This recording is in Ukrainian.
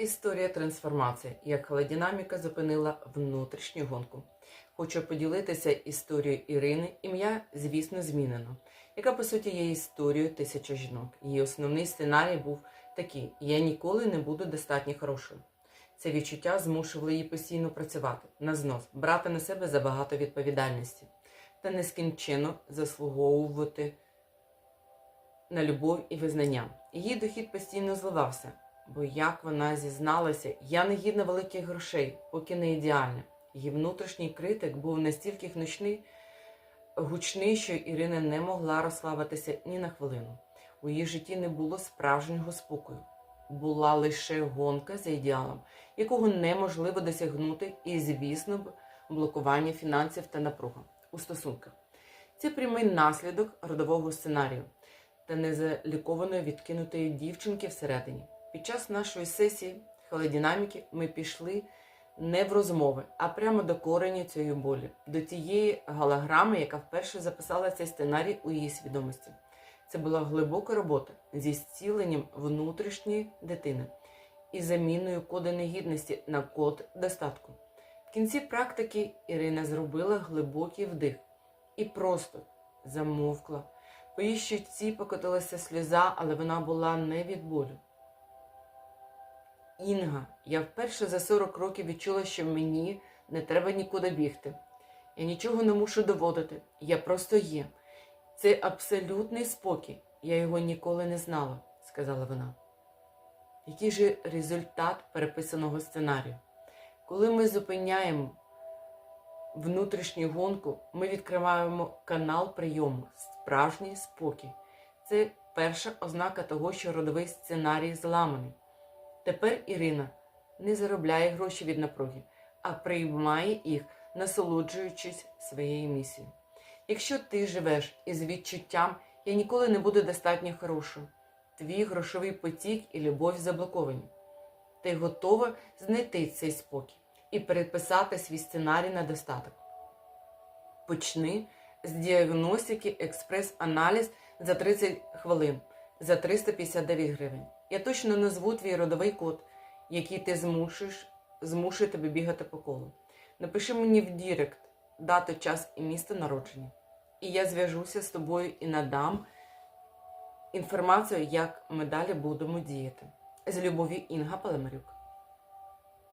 Історія трансформації, як холодинаміка зупинила внутрішню гонку. Хочу поділитися історією Ірини. Ім'я, звісно, змінено, яка по суті є історією тисячі жінок. Її основний сценарій був такий: я ніколи не буду достатньо хорошою. Це відчуття змушувало її постійно працювати на знос, брати на себе забагато відповідальності та нескінченно заслуговувати на любов і визнання. Її дохід постійно зливався, бо як вона зізналася, я не гідна великих грошей, поки не ідеальна. Її внутрішній критик був настільки гнучний, гучний, що Ірина не могла розслабитися ні на хвилину. У її житті не було справжнього спокою. Була лише гонка за ідеалом, якого неможливо досягнути, і, звісно, блокування фінансів та напруга у стосунках. Це прямий наслідок родового сценарію та незалікованої відкинутої дівчинки всередині. Під час нашої сесії холодинаміки ми пішли не в розмови, а прямо до корені цієї болі, до тієї голограми, яка вперше записала цей сценарій у її свідомості. Це була глибока робота зі зціленням внутрішньої дитини і заміною коду негідності на код достатку. В кінці практики Ірина зробила глибокий вдих і просто замовкла. По її щоці покотилася сльоза, але вона була не від болю. Інга, я вперше за 40 років відчула, що мені не треба нікуди бігти. Я нічого не мушу доводити, я просто є. Це абсолютний спокій, я його ніколи не знала, сказала вона. Який же результат переписаного сценарію? Коли ми зупиняємо внутрішню гонку, ми відкриваємо канал прийому, справжній спокій. Це перша ознака того, що родовий сценарій зламаний. Тепер Ірина не заробляє гроші від напруги, а приймає їх, насолоджуючись своєю місією. Якщо ти живеш із відчуттям, я ніколи не буду достатньо хорошою, твій грошовий потік і любов заблоковані. Ти готова знайти цей спокій і переписати свій сценарій на достаток. Почни з діагностики експрес-аналіз за 30 хвилин за 359 гривень. Я точно назву твій родовий код, який ти змушиш, змушує тебе бігати по колу. Напиши мені в Дірект дату, час і місце народження. І я зв'яжуся з тобою і надам інформацію, як ми далі будемо діяти. З любові Інга Палемарюк.